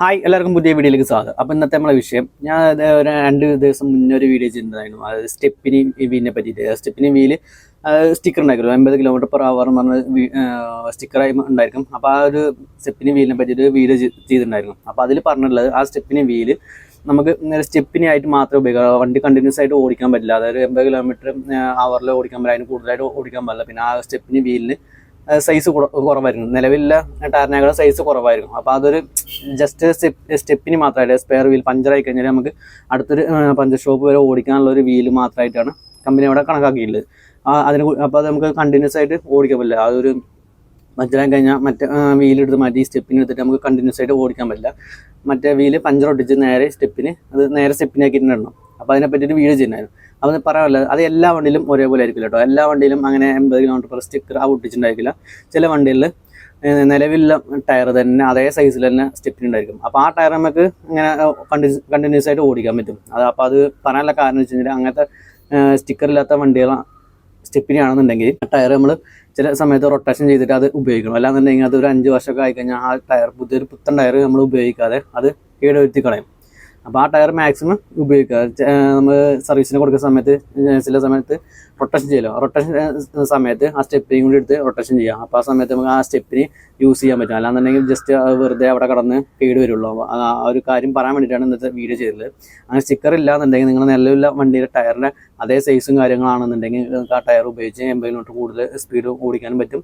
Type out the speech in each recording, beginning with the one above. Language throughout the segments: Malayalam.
ഹായ് എല്ലാവർക്കും പുതിയ വീഡിയോയിലേക്ക് സ്വാഗതം. അപ്പം ഇന്നത്തെ നമ്മളെ വിഷയം ഞാൻ ഒരു രണ്ട് ദിവസം മുന്നേ ഒരു വീഡിയോ ചെയ്തിട്ടുണ്ടായിരുന്നു. അത് സ്റ്റെപ്പിനി വീലിനെ പറ്റിയിട്ട്. സ്റ്റെപ്പിനി വീൽ സ്റ്റിക്കർ ഉണ്ടായിരുന്നു. എൺപത് കിലോമീറ്റർ പെർ അവർ എന്ന് പറഞ്ഞ സ്റ്റിക്കറായി ഉണ്ടായിരിക്കും. അപ്പോൾ ആ ഒരു സ്റ്റെപ്പിനി വീലിനെ പറ്റിയിട്ട് വീഡിയോ ചെയ്തിട്ടുണ്ടായിരുന്നു. അപ്പോൾ അതിൽ പറഞ്ഞിട്ടുള്ളത് ആ സ്റ്റെപ്പിനി വീൽ നമുക്ക് സ്റ്റെപ്പിനി ആയിട്ട് മാത്രമേ ഉപയോഗിക്കാം വണ്ടി കണ്ടിന്യൂസ് ആയിട്ട് ഓടിക്കാൻ പറ്റില്ല. അതായത് എൺപത് കിലോമീറ്റർ അവറിൽ ഓടിക്കാൻ പറ്റില്ല. അതിന് കൂടുതലായിട്ട് ഓടിക്കാൻ പറ്റില്ല. പിന്നെ ആ സ്റ്റെപ്പിന് വീലിന് സൈസ് കുറവായിരുന്നു. നിലവിലുള്ള ടയറിനേക്കാൾ സൈസ് കുറവായിരുന്നു. അപ്പോൾ അതൊരു ജസ്റ്റ് സ്റ്റെപ്പ് സ്റ്റെപ്പിന് മാത്രമായിട്ട് സ്പെയർ വീൽ പഞ്ചറായി കഴിഞ്ഞാൽ നമുക്ക് അടുത്തൊരു പഞ്ചർ ഷോപ്പ് വരെ ഓടിക്കാനുള്ള ഒരു വീൽ മാത്രമായിട്ടാണ് കമ്പനി അവിടെ കണക്കാക്കിയിട്ടുള്ളത്. അതിന് അപ്പോൾ അത് നമുക്ക് കണ്ടിന്യൂസ് ആയിട്ട് ഓടിക്കാൻ പറ്റില്ല. അതൊരു പഞ്ചറായി കഴിഞ്ഞാൽ മറ്റേ വീലെടുത്ത് മാറ്റി സ്റ്റെപ്പിന് എടുത്തിട്ട് നമുക്ക് കണ്ടിന്യൂസ് ആയിട്ട് ഓടിക്കാൻ പറ്റില്ല. മറ്റേ വീൽ പഞ്ചർ ഒട്ടിച്ച് നേരെ സ്റ്റെപ്പിന് അത് നേരെ സ്റ്റെപ്പിനാക്കിയിട്ടുണ്ടായിരുന്നു അതിനെ ഒരു വീഡിയോ ചെയ്യുന്നായിരുന്നു അപ്പോൾ പറയാനുള്ളത് അത് എല്ലാ വണ്ടിയിലും ഒരേപോലെ ആയിരിക്കില്ല കേട്ടോ. എല്ലാ വണ്ടിയിലും അങ്ങനെ എൺപത് കിലോമീറ്റർ പെർ സ്റ്റിക്കർ ആ ഒട്ടിച്ചിട്ടുണ്ടായിരിക്കില്ല ചില വണ്ടികളിൽ നിലവിലുള്ള ടയർ തന്നെ അതേ സൈസിൽ തന്നെ സ്റ്റെപ്പിന് ഉണ്ടായിരിക്കും അപ്പോൾ ആ ടയർ നമുക്ക് ഇങ്ങനെ കണ്ടിന്യൂ കണ്ടിന്യൂസ് ആയിട്ട് ഓടിക്കാൻ പറ്റും. അത് അപ്പോൾ അത് പറയാനുള്ള കാരണം വെച്ച് കഴിഞ്ഞാൽ അങ്ങനത്തെ സ്റ്റിക്കർ ഇല്ലാത്ത വണ്ടികൾ സ്റ്റെപ്പിനി ആണെന്നുണ്ടെങ്കിൽ ആ ടയർ നമ്മൾ ചില സമയത്ത് റൊട്ടേഷൻ ചെയ്തിട്ട് അത് ഉപയോഗിക്കണം. അല്ലാന്നുണ്ടെങ്കിൽ അത് ഒരു അഞ്ച് വർഷമൊക്കെ ആയിക്കഴിഞ്ഞാൽ ആ ടയർ പുതിയൊരു പുത്തൻ ടയർ നമ്മൾ ഉപയോഗിക്കാതെ അത് കേടുവരുത്തി കളയും. അപ്പോൾ ആ ടയർ മാക്സിമം ഉപയോഗിക്കുക. നമ്മൾ സർവീസിന് കൊടുക്കുന്ന സമയത്ത് ചില സമയത്ത് റൊട്ടേഷൻ ചെയ്യലോ റൊട്ടേഷൻ സമയത്ത് ആ സ്റ്റെപ്പിനെയും കൂടി എടുത്ത് റൊട്ടേഷൻ ചെയ്യാം അപ്പോൾ ആ സമയത്ത് നമുക്ക് ആ സ്റ്റെപ്പിന് യൂസ് ചെയ്യാൻ പറ്റും. അല്ലാന്നുണ്ടെങ്കിൽ ജസ്റ്റ് വെറുതെ അവിടെ കടന്ന് കേട് വരുള്ളൂ. ആ ഒരു കാര്യം പറയാൻ വേണ്ടിയിട്ടാണ് ഇന്നത്തെ വീഡിയോ ചെയ്തത്. അങ്ങനെ സ്റ്റിക്കർ ഇല്ലാന്നുണ്ടെങ്കിൽ നിങ്ങൾ നിലവിലുള്ള വണ്ടിയുടെ ടയറിന്റെ അതേ സൈസും കാര്യങ്ങളാണെന്നുണ്ടെങ്കിൽ നിങ്ങൾക്ക് ആ ടയർ ഉപയോഗിച്ച് എൺപത് കിലോമീറ്റർ കൂടുതൽ സ്പീഡ് ഓടിക്കാനും പറ്റും.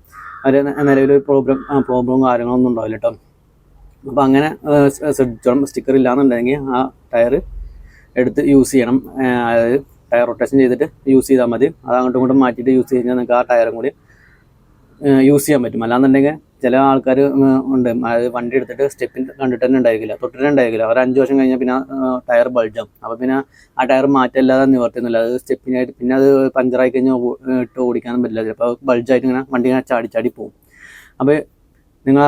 ഒരു നിലവിൽ പ്രോബ്ലം പ്രോബ്ലവും കാര്യങ്ങളൊന്നും ഉണ്ടാവില്ല കേട്ടോ അപ്പോൾ അങ്ങനെ ശ്രദ്ധിച്ചോളം സ്റ്റിക്കർ ഇല്ലാന്നുണ്ടെങ്കിൽ ആ ടയർ എടുത്ത് യൂസ് ചെയ്യണം. അതായത് ടയർ റൊട്ടേഷൻ ചെയ്തിട്ട് യൂസ് ചെയ്താൽ മതി. അത് അങ്ങോട്ടും ഇങ്ങോട്ടും മാറ്റിയിട്ട് യൂസ് കഴിഞ്ഞാൽ നിങ്ങൾക്ക് ആ ടയറും കൂടി യൂസ് ചെയ്യാൻ പറ്റും. അല്ലാന്നുണ്ടെങ്കിൽ ചില ആൾക്കാർ ഉണ്ട്. അതായത് വണ്ടി എടുത്തിട്ട് സ്റ്റെപ്പിൽ കണ്ടിട്ട് തന്നെ ഉണ്ടായിരിക്കില്ല. തൊട്ടിട്ട് ഉണ്ടായിരിക്കില്ല. ഒരു അഞ്ച് വർഷം കഴിഞ്ഞാൽ പിന്നെ ടയർ ബൾജാവും. അപ്പോൾ പിന്നെ ആ ടയർ മാറ്റമില്ലാതെ നിവർത്തുന്നില്ല അത് സ്റ്റെപ്പിനായിട്ട് പിന്നെ അത് പഞ്ചറായി കഴിഞ്ഞാൽ ഇട്ട് ഓടിക്കാനും പറ്റില്ല. ചിലപ്പോൾ ബൾജായിട്ട് ഇങ്ങനെ വണ്ടി ഇങ്ങനെ ചാടി ചാടി പോകും. അപ്പോൾ നിങ്ങൾ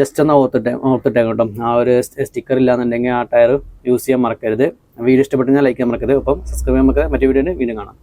ജസ്റ്റ് ഒന്ന് ഓർത്തിട്ടെ ഓർത്തിട്ടേ കേട്ടോ. ആ ഒരു സ്റ്റിക്കർ ഇല്ലാന്നുണ്ടെങ്കിൽ ആ ടയർ യൂസ് ചെയ്യാൻ മറക്കരുത്. വീഡിയോ ഇഷ്ടപ്പെട്ടെങ്കിൽ ലൈക്ക് ചെയ്യാൻ മറക്കരുത്. അപ്പം സബ്സ്ക്രൈബ് ചെയ്യാൻ മറക്കരുത്. മറ്റേ വീഡിയോ വീണ്ടും കാണാം.